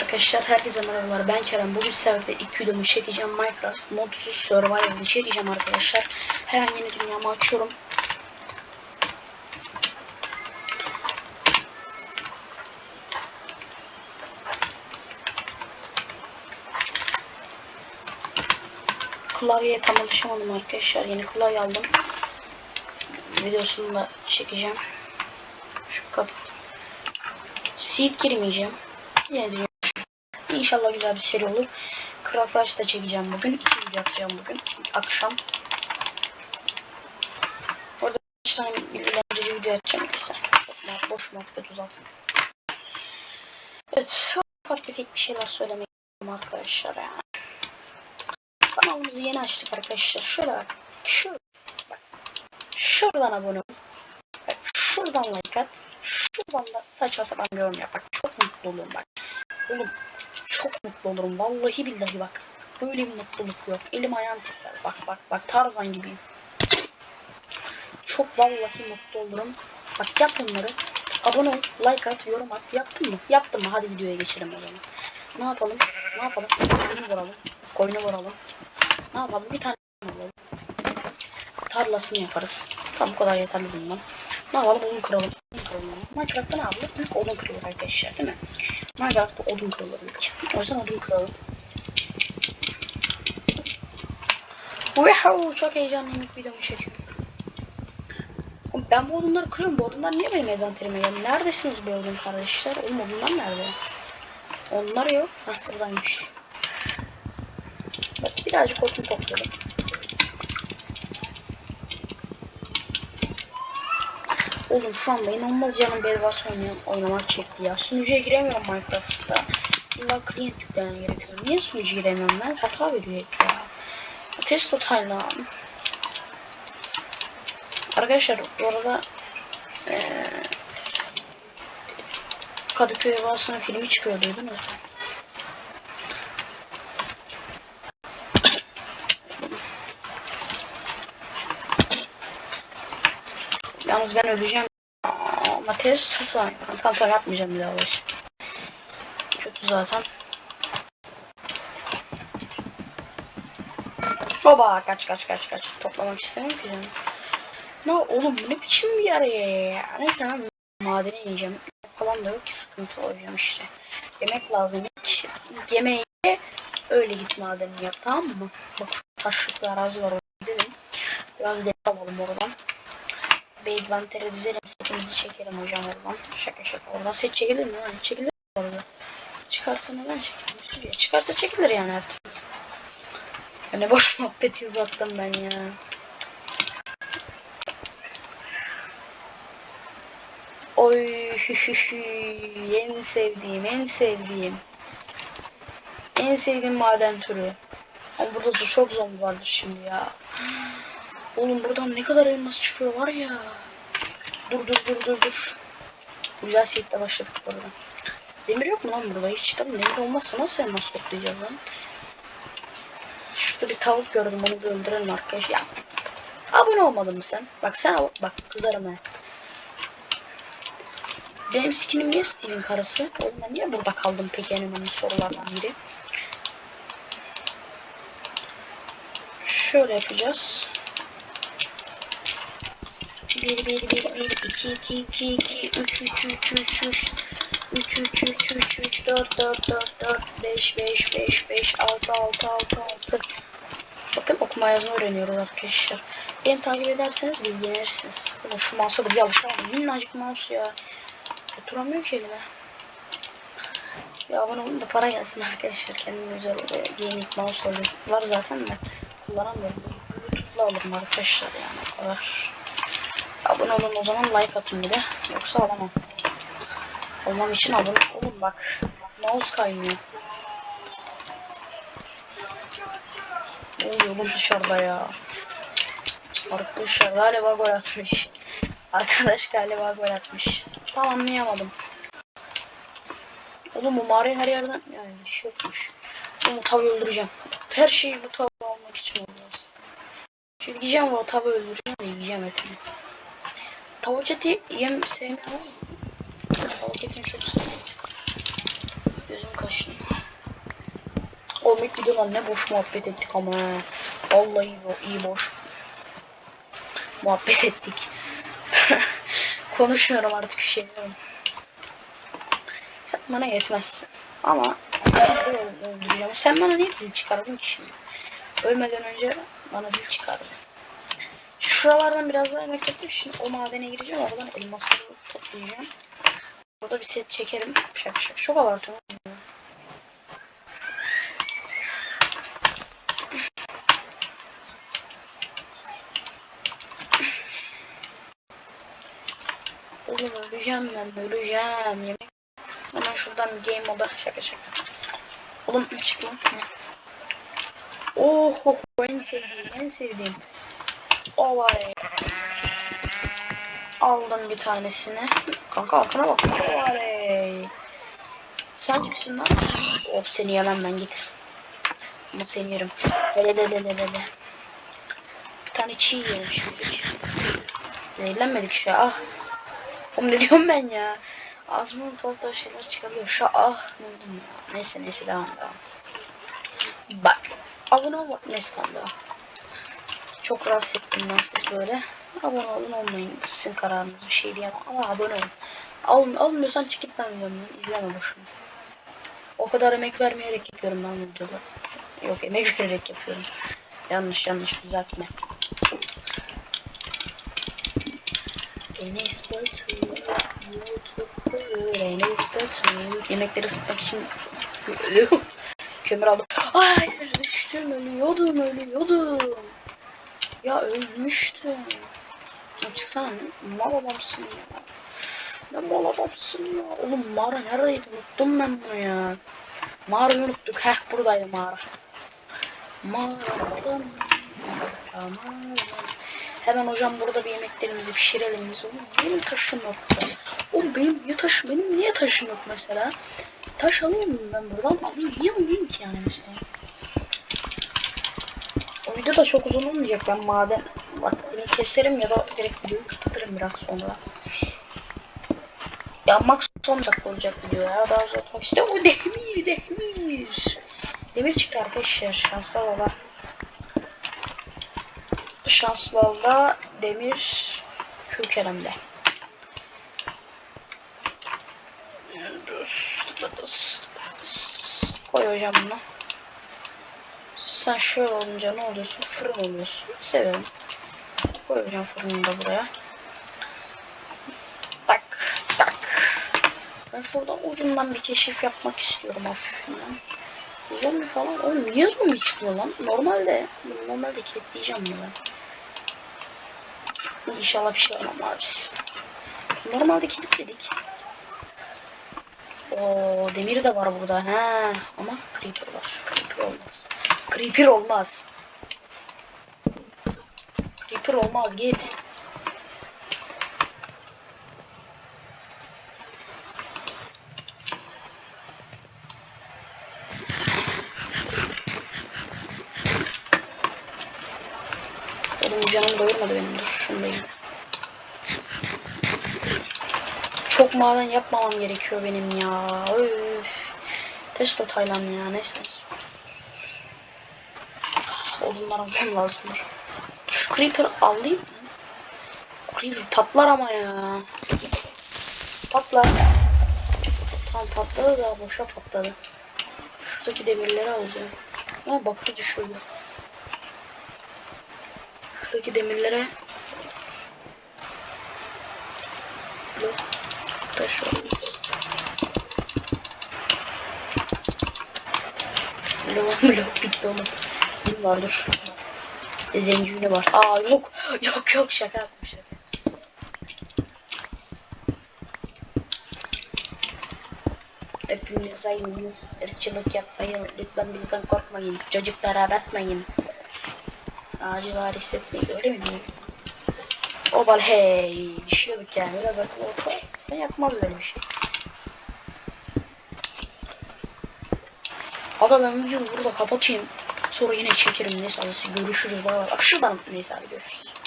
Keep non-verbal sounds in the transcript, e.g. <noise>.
arkadaşlar herkese merhabalar. Ben Kerem. Bugün sizlerle ilk videomu çekeceğim. Minecraft modsuz survival'ı çekeceğim arkadaşlar. Hemen yeni dünyamı açıyorum. Klavyeye tam alışamadım arkadaşlar. Yeni klavye aldım. Videosunu da çekeceğim. Şu kapı seed girmeyeceğim. Yeni İnşallah güzel bir seri olur. Craft Rush da çekeceğim bugün. İki video atacağım bugün. Akşam. Orada bir tane bilgilendirici video atacağım. Neyse. Çok mu boş muhabbet uzatın. Evet. Ufak tefek bir şeyler söylemek arkadaşlar yani. Kanalımızı yeni açtık arkadaşlar. Şöyle bak. Bak. Şuradan abone ol. Bak. Şuradan like at. Şuradan da saçma sapan bir yorum yap. Bak çok mutlu olurum bak. Oğlum çok mutlu olurum. Vallahi billahi bak. Böyle bir mutluluk yok. Elim ayağım titrer. Bak bak bak Tarzan gibiyim. Çok vallahi mutlu olurum. Bak yap bunları. Abone ol, like at, yorum at. Yaptın mı? Yaptın mı? Hadi videoya geçelim o zaman. Ne yapalım? Ne yapalım? Koyunu vuralım. Koyunu vuralım. Ne yapalım? Bir tane alalım. Tarlasını yaparız. Tamam bu kadar yeterli bundan. Ne yapalım? Odun kıralım. Odun kıralım. Minecraft'ta ne yapalım? İlk odun kırılır arkadaşlar değil mi? Minecraft'ta odun kırılır ilk. O yüzden odun kıralım. Wow, çok heyecanlıyım ilk videomu çekiyorum. Oğlum ben bu odunları kırıyorum. Bu odunlar niye benim envanterime geldi? Neredesiniz bu odun kardeşler? Oğlum odunlar nerede? Onlar yok. Hah buradaymış. Bak birazcık odun topladım. Oğlum şu anda inanılmaz canım Bedwars oynamak çekti ya. Sunucuya giremiyorum Minecraft'ta. İlla client yüklemem gerekiyor. Niye sunucuya giremiyorum ben? Hata veriyor ya. Test total lan. Arkadaşlar bu arada eee Kadıköy Evası'nın filmi çıkıyor duydunuz mu? Yalnız ben öleceğim. Test tutsam. Tamam tamam yapmayacağım bir daha baş. Kötü zaten. Baba kaç kaç kaç kaç. Toplamak istemiyorum ki canım. Ne oğlum ne biçim bir yer ya. Neyse ben madene ineceğim. Falan da yok ki sıkıntı olacağım işte. Yemek lazım ilk. Yemeği ye, öyle git madenini yap tamam mı? Bak şu taşlıklı arazi var gidelim. Biraz dev alalım oradan. Vantere dizelim setimizi çekelim hocam oradan. Şaka şaka oradan set çekilir mi lan? Çekilir mi orada? Çıkarsa neden çekilmez ki? Çıkarsa çekilir yani her türlü. Ya ne boş <laughs> muhabbeti uzattım ben ya. Oy <laughs> en sevdiğim en sevdiğim. En sevdiğim maden türü. Ama burada da çok zombi vardır şimdi ya. Oğlum buradan ne kadar elmas çıkıyor var ya. Dur dur dur dur dur. Güzel seyitle başladık bu arada. Demir yok mu lan burada hiç? Tabii demir olmazsa nasıl elmas toplayacağız lan? Şurada bir tavuk gördüm onu bir öldürelim arkadaş. Ya. Abone olmadın mı sen? Bak sen bak kızarım ha. Benim skinim niye Steve'in karısı? Oğlum ben niye burada kaldım peki en önemli sorulardan biri. Şöyle yapacağız. 1 1 1 1 2 2 2 2 3 3 3 3 3 3 3 3 3 3 4 4 4 4 5 5 5 5 6 6 6 6 Bakın okuma yazma öğreniyoruz arkadaşlar. Beni takip ederseniz bilgilenirsiniz. Ama şu mouse'a da bir alışamadım. Minnacık mouse ya. Oturamıyor ki elime. Ya bana bunun da para gelsin arkadaşlar. Kendime güzel oluyor. Gaming mouse oluyor. Var zaten de kullanamıyorum. Youtube'la alırım arkadaşlar yani o kadar. Abone olun o zaman like atın bir de. Yoksa alamam. Olmam için abone olun bak. Mouse kaymıyor. Ne oluyor oğlum dışarıda ya? Arkadaşlar galiba gol atmış. Arkadaş galiba gol atmış. Tam anlayamadım. Oğlum bu mağarayı her yerden yani bir şey yokmuş. Oğlum tabi öldüreceğim. Her şeyi bu tabi almak için oluyoruz. Şimdi gideceğim o tabi öldüreceğim ve yiyeceğim etini. Tavuk eti yem sevmiyorum. Tavuk etini çok seviyorum. Gözüm kaşınıyor. Oğlum ilk videodan ne boş muhabbet ettik ama. Vallahi iyi, iyi boş. Muhabbet ettik. <laughs> Konuşmuyorum artık bir şey. Sen bana yetmezsin. Ama öldüreceğim. Sen bana niye dil çıkardın ki şimdi? Ölmeden önce bana dil çıkardın. Şuralardan biraz daha emek yapayım. Şimdi o madene gireceğim. Oradan elmasları toplayacağım. Burada bir set çekerim. Şaka şaka. Çok abartıyorum. Oğlum öleceğim ben öleceğim. Yemek. Hemen şuradan game moda. Şaka şaka. Oğlum çık lan. Ne? Oh, oh, oh, en sevdiğim en sevdiğim. O var ya. Aldım bir tanesini. Kanka arkana bak. O var ya. Sen kimsin lan? Of seni yemem ben git. Ama seni yerim. Hele hele hele hele. Bir tane çiğ yiyelim şimdi. Zehirlenmedik şu. Ah. Oğlum ne diyorum ben ya? Ağzımdan tuhaf tuhaf şeyler çıkabiliyor. Şu ah ne ya. Neyse neyse devam devam. Bak. Abone ol neyse tamam. Çok rahatsız ettim ben sizi böyle. Abone olun olmayın. Sizin kararınız bir şey diyemem ama abone olun. Alın, almıyorsan çık git ben videomu. İzleme boşuna. O kadar emek vermeyerek yapıyorum ben videoları. Yok emek <laughs> vererek yapıyorum. Yanlış yanlış düzeltme. Enes Batur, YouTuber, Enes Batur. Yemekleri ısıtmak için <laughs> kömür aldım. Hayır düştüm ölüyordum ölüyordum. Ya ölmüştüm. Çıksana mal adamsın ya. Ne mal adamsın ya. Oğlum mağara neredeydi unuttum ben bunu ya. Mağarayı unuttuk. Heh buradaydı mağara. Mağaradan. Mağaradan. Hemen hocam burada bir yemeklerimizi pişirelim biz. Oğlum benim taşım yok. Oğlum benim niye taşım, benim niye taşım yok mesela? Taş alayım mı ben buradan? Alayım, niye alayım ki yani mesela? Video da çok uzun olmayacak. Ben maden vaktini keserim ya da direkt videoyu kapatırım biraz sonra. Ya max son dakika olacak video ya. Daha uzatmak işte o demir demir. Demir çıktı arkadaşlar. Şansa baba. Şans balda demir kökeremde. Koy hocam bunu. Sen şöyle olunca ne oluyorsun? Fırın oluyorsun. Severim. Koy hocam fırını da buraya. Tak tak. Ben şuradan ucundan bir keşif yapmak istiyorum hafifinden. Zombi falan. Oğlum niye zombi çıkıyor lan? Normalde. Normalde kilitleyeceğim bunu. İnşallah bir şey olmam abi. Normalde kilitledik. O demir de var burada. He. Ama creeper var. Creeper olmaz. Creeper olmaz. Creeper olmaz git. Oğlum canım doyurmadı benim dur şundayım. Çok maden yapmamam gerekiyor benim ya. Öf. Testo Taylan ya neyse. Odunlar almam lazımdır. Şu creeper alayım mı? Creeper patlar ama ya. Patla. Tam patladı da boşa patladı. Şuradaki demirleri alacağım. Ama bakır düşüyor. Şuradaki demirlere blok taş var. Blok blok bitti oğlum. Ne vardır? Zencini var. Aa yok. Yok yok şaka yaptım şaka. Hepiniz aynınız. ırkçılık yapmayın. Lütfen bizden korkmayın. Çocuklara aratmayın. Acil var hissetmeyin. Öyle mi diyeyim? Obal hey. Düşüyorduk yani. Biraz akıl olsa sen yapmaz böyle bir şey. Aga ben videoyu burada kapatayım. Sonra yine çekerim. Neyse görüşürüz. Bay bay. Şuradan neyse görüşürüz.